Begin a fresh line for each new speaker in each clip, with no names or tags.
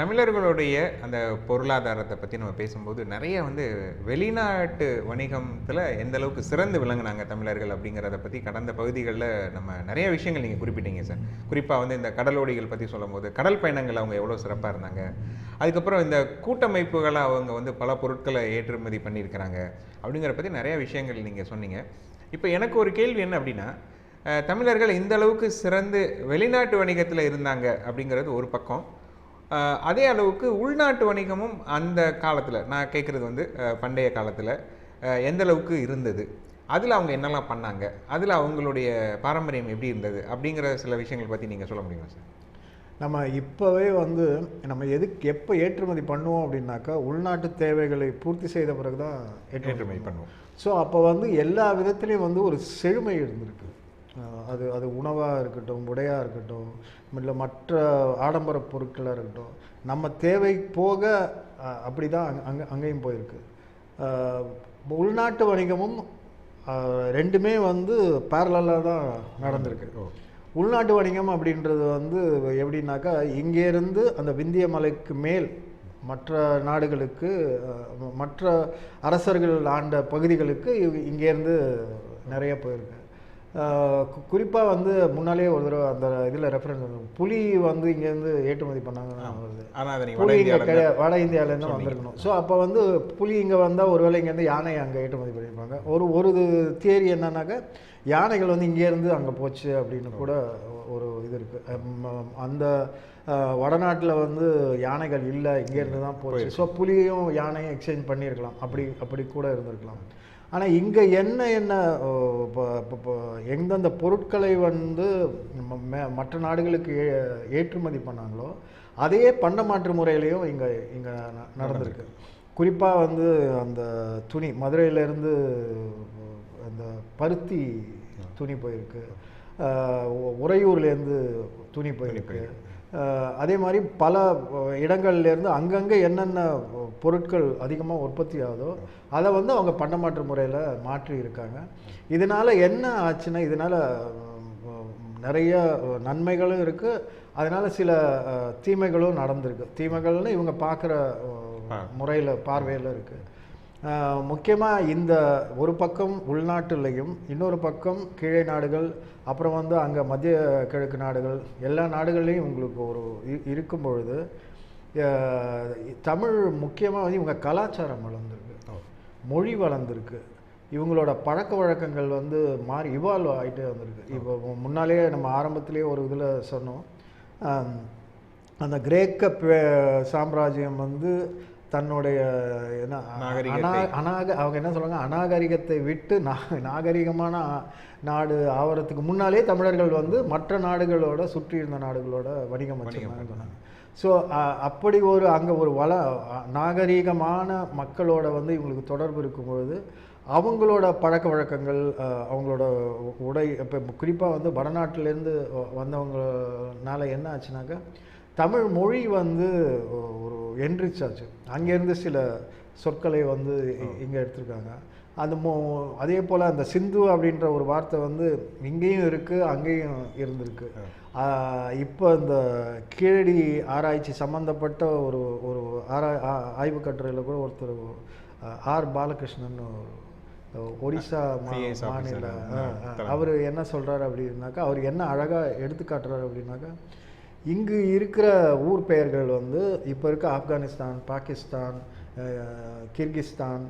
தமிழர்களுடைய அந்த பொருளாதாரத்தை பற்றி நம்ம பேசும்போது நிறைய வந்து வெளிநாட்டு வணிகத்தில் எந்த அளவுக்கு சிறந்து விளங்குனாங்க தமிழர்கள் அப்படிங்கிறத பற்றி கடந்த பகுதிகளில் நம்ம நிறைய விஷயங்கள் நீங்கள் குறிப்பிட்டீங்க சார். குறிப்பாக வந்து இந்த கடலோடிகள் பற்றி சொல்லும்போது கடல் பயணங்கள் அவங்க எவ்வளோ சிறப்பாக இருந்தாங்க. அதுக்கப்புறம் இந்த கூட்டமைப்புகளை அவங்க வந்து பல பொருட்களை ஏற்றுமதி பண்ணியிருக்கிறாங்க அப்படிங்கிற பற்றி நிறைய விஷயங்கள் நீங்கள் சொன்னீங்க. இப்போ எனக்கு ஒரு கேள்வி என்ன அப்படின்னா தமிழர்கள் இந்த அளவுக்கு சிறந்து வெளிநாட்டு வணிகத்தில் இருந்தாங்க அப்படிங்கிறது ஒரு பக்கம். அதே அளவுக்கு உள்நாட்டு வணிகமும் அந்த காலத்தில் நான் கேட்குறது வந்து பண்டைய காலத்தில் எந்த அளவுக்கு இருந்தது? அதில் அவங்க என்னெல்லாம் பண்ணாங்க? அதில் அவங்களுடைய பாரம்பரியம் எப்படி இருந்தது? அப்படிங்கிற சில விஷயங்கள் பற்றி நீங்கள் சொல்ல முடியுமா சார்?
நம்ம இப்போவே வந்து நம்ம எதுக்கு எப்போ ஏற்றுமதி பண்ணுவோம் அப்படின்னாக்கா உள்நாட்டு தேவைகளை பூர்த்தி செய்த பிறகு தான்
ஏற்றுமதி பண்ணுவோம்.
ஸோ அப்போ வந்து எல்லா விதத்துலேயும் வந்து ஒரு செழுமை இருந்திருக்கு. அது அது உணவாக இருக்கட்டும் உடையாக இருக்கட்டும் இல்லை மற்ற ஆடம்பர பொருட்களாக இருக்கட்டும் நம்ம தேவை போக அப்படி தான் அங்கே அங்கே அங்கேயும் போயிருக்கு. உள்நாட்டு வணிகமும் ரெண்டுமே வந்து பேரலாக தான் நடந்திருக்கு. உள்நாட்டு வணிகம் அப்படின்றது வந்து எப்படின்னாக்கா இங்கேருந்து அந்த விந்திய மலைக்கு மேல் மற்ற நாடுகளுக்கு மற்ற அரசர்கள் ஆண்ட பகுதிகளுக்கு இங்கேருந்து நிறைய போயிருக்கு. குறிப்பாக வந்து முன்னாலே ஒரு தடவை அந்த இதில் ரெஃபரன்ஸ் புலி வந்து இங்கேருந்து ஏற்றுமதி பண்ணாங்கன்னா வருது
வட
இங்கே கிடையாது வட இந்தியாவிலேருந்து வந்திருக்கணும். ஸோ அப்போ வந்து புலி இங்கே வந்தால் ஒருவேளை இங்கேருந்து யானை அங்கே ஏற்றுமதி பண்ணியிருப்பாங்க. ஒரு ஒரு தியரி என்னன்னாக்கா யானைகள் வந்து இங்கேருந்து அங்கே போச்சு அப்படின்னு கூட ஒரு இது இருக்குது அந்த வடநாட்டில் வந்து யானைகள் இல்லை இங்கேருந்து தான் போச்சு. ஸோ புலியும் யானையும் எக்ஸ்சேஞ்ச் பண்ணியிருக்கலாம். அப்படி அப்படி கூட இருந்திருக்கலாம். ஆனால் இங்கே என்ன என்ன இப்போ எந்தெந்த பொருட்களை வந்து மற்ற நாடுகளுக்கு ஏ- ஏற்றுமதி பண்ணாங்களோ அதே பண்டமாற்று முறையிலையும் இங்கே இங்கே நடந்திருக்கு. குறிப்பாக வந்து அந்த துணி மதுரையிலேருந்து அந்த பருத்தி துணி போயிருக்கு. உறையூர்லேருந்து துணி போயிருக்கு. அதே மாதிரி பல இடங்கள்லேருந்து அங்கங்கே என்னென்ன பொருட்கள் அதிகமாக உற்பத்தி ஆகுதோ அதை வந்து அவங்க பண்டமாற்று முறையில் மாற்றி இருக்காங்க. இதனால் என்ன ஆச்சுன்னா இதனால் நிறைய நன்மைகளும் இருக்குது அதனால் சில தீமைகளும் நடந்திருக்கு. தீமைகள்னு இவங்க பார்க்குற முறையில் பார்வையில் இருக்குது முக்கியமாக இந்த ஒரு பக்கம் உள்நாட்டுலையும் இன்னொரு பக்கம் கீழே நாடுகள் அப்புறம் வந்து அங்கே மத்திய கிழக்கு நாடுகள் எல்லா நாடுகள்லையும் உங்களுக்கு ஒரு இருக்கும் பொழுது தமிழ் முக்கியமாக வந்து இவங்க கலாச்சாரம் வளர்ந்துருக்கு. மொழி வளர்ந்துருக்கு. இவங்களோட பழக்க வழக்கங்கள் வந்து மாறி இவால்வ் ஆகிட்டே வந்திருக்கு. இப்போ முன்னாலேயே நம்ம ஆரம்பத்திலேயே ஒரு இதில் சொன்னோம். அந்த கிரேக்க சாம்ராஜ்யம் வந்து தன்னுடைய என்ன அநாக அவங்க என்ன சொல்றாங்க அநாகரிகத்தை விட்டு நா நாகரிகமான நாடு ஆவறதுக்கு முன்னாலே தமிழர்கள் வந்து மற்ற நாடுகளோட சுற்றி இருந்த நாடுகளோட வணிகம் வச்சிருந்தாங்கன்னு சொன்னாங்க. ஸோ அப்படி ஒரு அங்கே ஒரு வள நாகரீகமான மக்களோட வந்து இவங்களுக்கு தொடர்பு இருக்கும் பொழுது அவங்களோட பழக்க வழக்கங்கள் அவங்களோட உடை இப்போ குறிப்பாக வந்து வடநாட்டிலேருந்து வந்தவங்கனால என்ன ஆச்சுனாக்கா தமிழ் மொழி வந்து என்ரிச் ஆச்சு அங்கேருந்து சில சொற்களை வந்து இங்கே எடுத்திருக்காங்க. அந்த மோ அதே போல் அந்த சிந்து அப்படின்ற ஒரு வார்த்தை வந்து இங்கேயும் இருக்குது அங்கேயும் இருந்திருக்கு. இப்போ இந்த கீழடி ஆராய்ச்சி சம்மந்தப்பட்ட ஒரு ஒரு ஆரா ஆய்வு கட்டுரையில் கூட ஒருத்தர் ஆர் பாலகிருஷ்ணன் ஒரு
officer.
மாநில அவர் என்ன சொல்றாரு அப்படின்னாக்கா அவர் என்ன அழகா எடுத்து காட்டுறாரு அப்படின்னாக்கா இங்கு இருக்கிற ஊர் பெயர்கள் வந்து இப்போ இருக்க ஆப்கானிஸ்தான் பாகிஸ்தான் கிர்கிஸ்தான்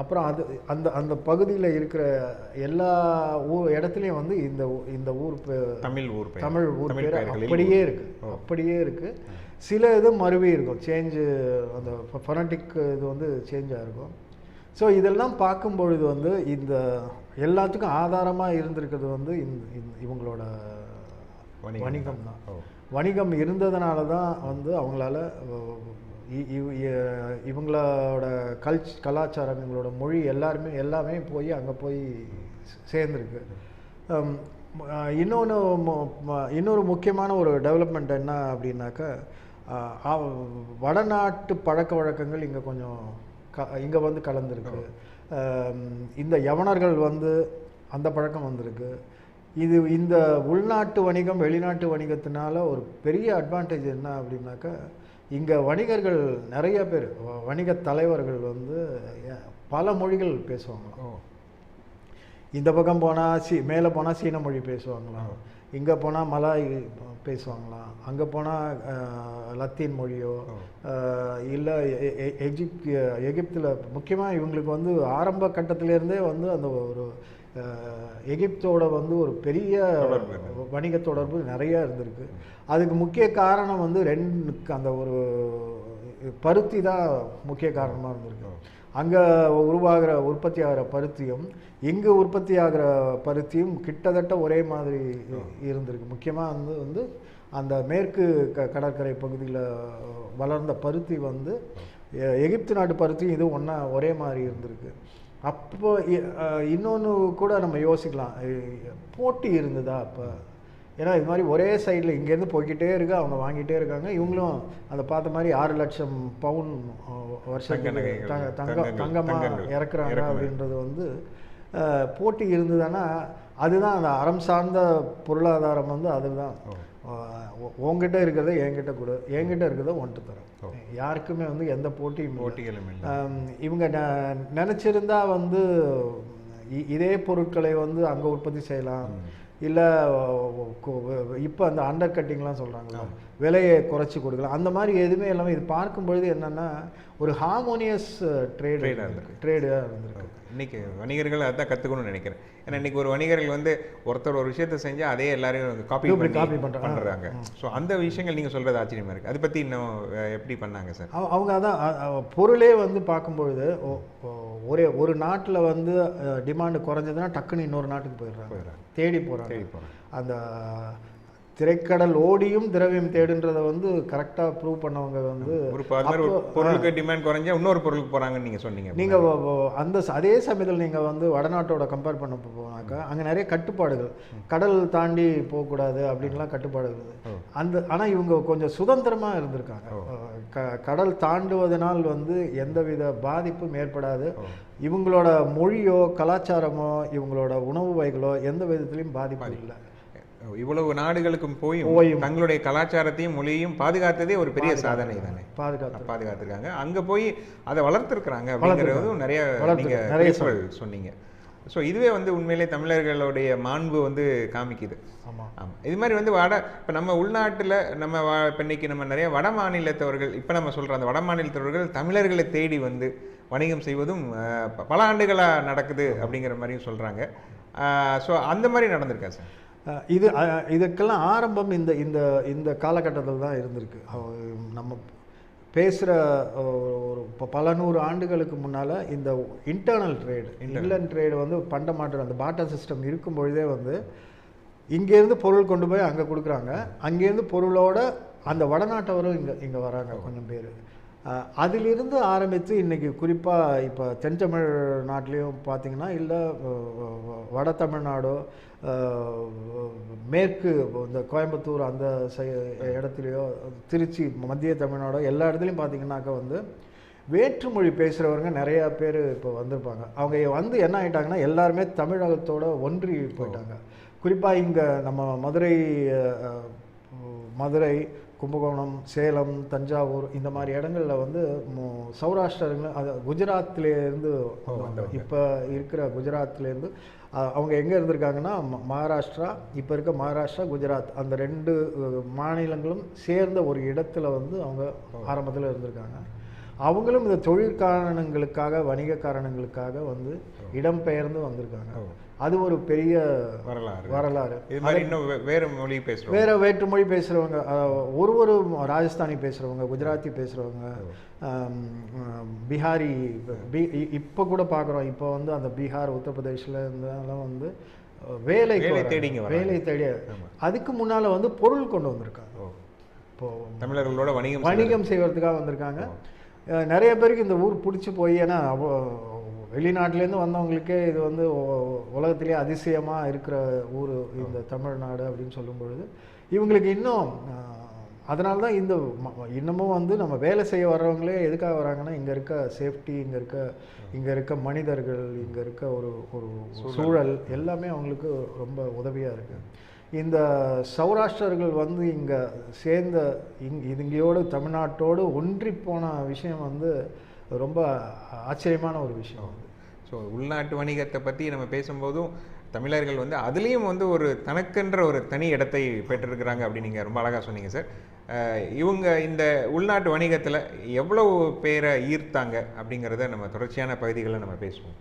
அப்புறம் அது அந்த அந்த பகுதியில் இருக்கிற எல்லா ஊர் இடத்துலையும் வந்து இந்த இந்த ஊர்
தமிழ் ஊர்
தமிழ் ஊர் பேர் அப்படியே இருக்கு. அப்படியே இருக்கு. சில இது மருவி இருக்கும். சேஞ்சு அந்த ஃபொனட்டிக் இது வந்து சேஞ்ச் ஆகிருக்கும் ஸோ இதெல்லாம் பார்க்கும் பொழுது வந்து இந்த எல்லாத்துக்கும் ஆதாரமாக இருந்திருக்கிறது வந்து இந்த இவங்களோட
வணிகம்
தான். வணிகம் இருந்ததுனால தான் வந்து அவங்களால இவங்களோட கல்ச் கலாச்சாரம் இவங்களோட மொழி எல்லாருமே எல்லாமே போய் அங்கே போய் சேர்ந்துருக்கு. இன்னொன்று இன்னொரு முக்கியமான ஒரு டெவலப்மெண்ட் என்ன அப்படின்னாக்கா வடநாட்டு பழக்க வழக்கங்கள் இங்கே கொஞ்சம் க இங்கே வந்து கலந்துருக்கு. இந்த யவனர்கள் வந்து அந்த பழக்கம் வந்திருக்கு. இது இந்த உள்நாட்டு வணிகம் வெளிநாட்டு வணிகத்தினால ஒரு பெரிய அட்வான்டேஜ் என்ன அப்படின்னாக்கா இங்கே வணிகர்கள் நிறைய பேர் வணிக தலைவர்கள் வந்து பல மொழிகள் பேசுவாங்க.
ஓ.
இந்த பக்கம் போனால் சி மேலே போனால் சீன மொழி பேசுவாங்களாம். இங்கே போனால் மலாய் பேசுவாங்களாம். அங்கே போனால் லத்தீன் மொழியோ இல்லை எகிப்த் எகிப்தில் முக்கியமாக இவங்களுக்கு வந்து ஆரம்ப கட்டத்திலேருந்தே வந்து அந்த ஒரு எகிப்தோட வந்து ஒரு பெரிய வணிக தொடர்பு நிறைய இருந்திருக்கு. அதுக்கு முக்கிய காரணம் வந்து ரெண்டு அந்த ஒரு பருத்தி தான் முக்கிய காரணமாக இருந்திருக்கு. அங்கே உருவாகிற உற்பத்தி ஆகிற பருத்தியும் இங்கு உற்பத்தி ஆகிற பருத்தியும் கிட்டத்தட்ட ஒரே மாதிரி இருந்திருக்கு. முக்கியமாக வந்து வந்து அந்த மேற்கு க கடற்கரை பகுதியில் வளர்ந்த பருத்தி வந்து எகிப்து நாட்டு பருத்தி இது ஒன்றா ஒரே மாதிரி இருந்திருக்கு. அப்போ இன்னொன்று கூட நம்ம யோசிக்கலாம். போட்டி இருந்ததா அப்போ? ஏன்னா இது மாதிரி ஒரே சைடில் இங்கேருந்து போய்கிட்டே இருக்கு அவங்க வாங்கிட்டே இருக்காங்க. இவங்களும் அதை பார்த்த மாதிரி ஆறு லட்சம் பவுன் வருஷத்துக்கு தங்க தங்க
தங்கங்கள்,
தங்கமாக இறக்குறாங்க. அப்படின்றது வந்து போட்டி இருந்ததுன்னா அதுதான் அந்த அறம் சார்ந்த பொருளாதாரம் வந்து அதுதான். அஹ், உ- உன்கிட்ட இருக்கிறத என்கிட்ட கொடு. என்கிட்ட இருக்கிறத உன்கிட்ட தரேன். யாருக்குமே வந்து எந்த போட்டியும்.
போட்டிகளும்
இவங்க ந- நினைச்சிருந்தா வந்து இதே பொருட்களை வந்து அங்க உற்பத்தி செய்யலாம். இல்லை இப்போ அந்த அண்டர் கட்டிங்லாம் சொல்கிறாங்களா விலையை குறைச்சி கொடுக்கலாம். அந்த மாதிரி எதுவுமே இல்லாமல் இது பார்க்கும் பொழுது என்னன்னா ஒரு ஹார்மோனியஸ் ட்ரேட்
Trade ஆ இருந்திருக்கு.
ட்ரேடாக இருந்திருக்கு
இன்னைக்கு வணிகர்கள் அதான் கற்றுக்கணும்னு நினைக்கிறேன் ஏன்னா இன்னைக்கு ஒரு வணிகர்கள் வந்து ஒருத்தர் ஒரு விஷயத்தை செஞ்சா அதே எல்லாரையும் காப்பி
Duplicate
பண்ணி
copy பண்றாங்க.
பண்றாங்க ஸோ அந்த விஷயங்கள் நீங்க சொல்றது ஆச்சரியமா இருக்கு அதை பத்தி இன்னும் எப்படி பண்ணாங்க சார்
அவ- அவங்க அதான் பொருளே வந்து பார்க்கும்பொழுது ஒரே ஒரு நாட்டில் வந்து டிமாண்டு குறைஞ்சதுன்னா டக்குன்னு இன்னொரு நாட்டுக்கு போயிடுறாங்க
போயிடுறாங்க.
தேடி போகிறாங்க
தேடி போறாங்க.
அந்த திரைக்கடல் ஓடியும் திரவியம் தேடுன்றத வந்து கரெக்டாக ப்ரூவ் பண்ணவங்க வந்து
ஒரு பொருளுக்கு டிமாண்ட் குறைஞ்சா இன்னொரு பொருளுக்கு போறாங்கன்னு நீங்க சொன்னீங்க
நீங்க வ- வ- அந்த அதே சமயத்தில் நீங்க வந்து வடநாட்டோட கம்பேர் பண்ண போனாக்கா அங்க நிறைய கட்டுப்பாடுகள். கடல் தாண்டி போகக்கூடாது அப்படின்லாம் கட்டுப்பாடுகள். அந்த ஆனா இவங்க கொஞ்சம் சுதந்திரமா இருந்திருக்காங்க. க- கடல் தாண்டுவதனால் வந்து எந்தவித பாதிப்பும் ஏற்படாது. இவங்களோட மொழியோ கலாச்சாரமோ இவங்களோட உணவு வகைகளோ எந்த விதத்திலையும் பாதிப்பு. இல்லை.
இவ்வளவு நாடுகளுக்கும் போய். தங்களுடைய கலாச்சாரத்தையும் மொழியையும் பாதுகாத்ததே ஒரு பெரிய சாதனை தானே?
பாதுகாத்து
பாதுகாத்திருக்காங்க அங்க போய் அதை வளர்த்துருக்குறாங்க அப்படிங்கிறதும் நிறைய.
நிறைய
சொன்னீங்க. ஸோ இதுவே வந்து உண்மையிலே தமிழர்களுடைய மாண்பு வந்து காமிக்குது.
ஆமா.
ஆமா. இது மாதிரி வந்து வட இப்போ நம்ம உள்நாட்டுல நம்ம வா இப்போ இன்னைக்கு நம்ம நிறைய வட மாநிலத்தவர்கள் இப்போ நம்ம சொல்ற அந்த வட மாநிலத்தவர்கள் தமிழர்களை தேடி வந்து வணிகம் செய்வதும் பல ஆண்டுகளா நடக்குது அப்படிங்கிற மாதிரியும் சொல்றாங்க. ஸோ அந்த மாதிரி நடந்திருக்கா சார்?
இது இதுக்கெல்லாம் ஆரம்பம் இந்த இந்த இந்த காலகட்டத்தில் தான் இருந்திருக்கு. நம்ம பேசுகிற ஒரு பல நூறு ஆண்டுகளுக்கு முன்னால் இந்த இன்டர்னல் ட்ரேடு இன்லண்ட் ட்ரேடு வந்து பண்ட மாற்று அந்த பாட்டர் சிஸ்டம் இருக்கும் பொழுதே வந்து இங்கேருந்து பொருள் கொண்டு போய் அங்கே கொடுக்குறாங்க. அங்கேருந்து பொருளோட அந்த வடநாட்டவரும் இங்கே இங்கே வராங்க கொஞ்சம் பேர். அதிலிருந்து ஆரம்பித்து இன்றைக்கி குறிப்பாக இப்போ தென்தமிழ் நாட்டிலையும் பார்த்தீங்கன்னா இல்லை வட தமிழ்நாடோ மேற்கு இந்த கோயம்புத்தூர் அந்த சை இடத்துலையோ திருச்சி மத்திய தமிழ்நாடோ எல்லா இடத்துலையும் பார்த்தீங்கன்னாக்கா வந்து வேற்றுமொழி பேசுகிறவங்க நிறையா பேர் இப்போ வந்திருப்பாங்க. அவங்க வந்து என்ன ஆயிட்டாங்கன்னா எல்லாருமே தமிழகத்தோட ஒன்றி போயிட்டாங்க. குறிப்பாக இங்கே நம்ம மதுரை மதுரை கும்பகோணம் சேலம் தஞ்சாவூர் இந்த மாதிரி இடங்கள்ல வந்து மு- சௌராஷ்டிரங்க அது குஜராத்லேருந்து இப்போ இருக்கிற குஜராத்லேருந்து அவங்க எங்கே இருந்திருக்காங்கன்னா மகாராஷ்டிரா இப்போ இருக்க மகாராஷ்டிரா குஜராத். அந்த ரெண்டு மாநிலங்களும் சேர்ந்த ஒரு இடத்துல வந்து அவங்க ஆரம்பத்தில் இருந்திருக்காங்க. அவங்களும் இந்த தொழில் காரணங்களுக்காக வணிக காரணங்களுக்காக வந்து இடம்பெயர்ந்து வந்திருக்காங்க. அது ஒரு பெரிய
வரலாறு.
வரலாறு.
இது மாதிரி இன்னும் வேற மொழி பேசுறோம்
வேற வேற்று மொழி பேசுகிறவங்க ஒரு ஒரு ராஜஸ்தானி பேசுகிறவங்க குஜராத்தி பேசுகிறவங்க பீகாரி பீ இப்போ கூட பார்க்குறோம் இப்போ வந்து அந்த பீகார் உத்தரப்பிரதேசில் இருந்தெல்லாம் வந்து
வேலை. தேடிங்க.
வேலை தேடி அதுக்கு முன்னால வந்து பொருள் கொண்டு வந்திருக்காங்க. இப்போ
தமிழர்களோட வணிகம்
வணிகம் செய்வதற்காக வந்திருக்காங்க. நிறைய பேருக்கு இந்த ஊர் பிடிச்சி போய் ஏன்னா அவ்வளோ வெளிநாட்டிலேருந்து வந்தவங்களுக்கே இது வந்து உலகத்திலே அதிசயமாக இருக்கிற ஊர் இந்த தமிழ்நாடு அப்படின்னு சொல்லும் பொழுது இவங்களுக்கு இன்னும் அதனால தான் இந்த இன்னமும் வந்து நம்ம வேலை செய்ய வர்றவங்களே எதுக்காக வராங்கன்னா இங்கே இருக்க சேஃப்டி இங்கே இருக்க இங்கே இருக்க மனிதர்கள் இங்கே இருக்க ஒரு ஒரு சூழல். எல்லாமே அவங்களுக்கு ரொம்ப உதவியாக இருக்குது இந்த சௌராஷ்டிரர்கள் வந்து இங்கே சேர்ந்த இங் இங்கேயோடு தமிழ்நாட்டோடு ஒன்றி போன விஷயம் வந்து ரொம்ப ஆச்சரியமான ஒரு விஷயம்.
ஸோ உள்நாட்டு வணிகத்தை பற்றி நம்ம பேசும்போதும் தமிழர்கள் வந்து அதுலேயும் வந்து ஒரு தனக்கென்ற ஒரு தனி இடத்தை பெற்றிருக்கிறாங்க அப்படின்னு நீங்கள் ரொம்ப அழகாக சொன்னீங்க சார் இவங்க இந்த உள்நாட்டு வணிகத்தில் எவ்வளவு பேரை ஈர்த்தாங்க அப்படிங்கிறத நம்ம தொடர்ச்சியான பகுதிகளில் நம்ம பேசுவோம்.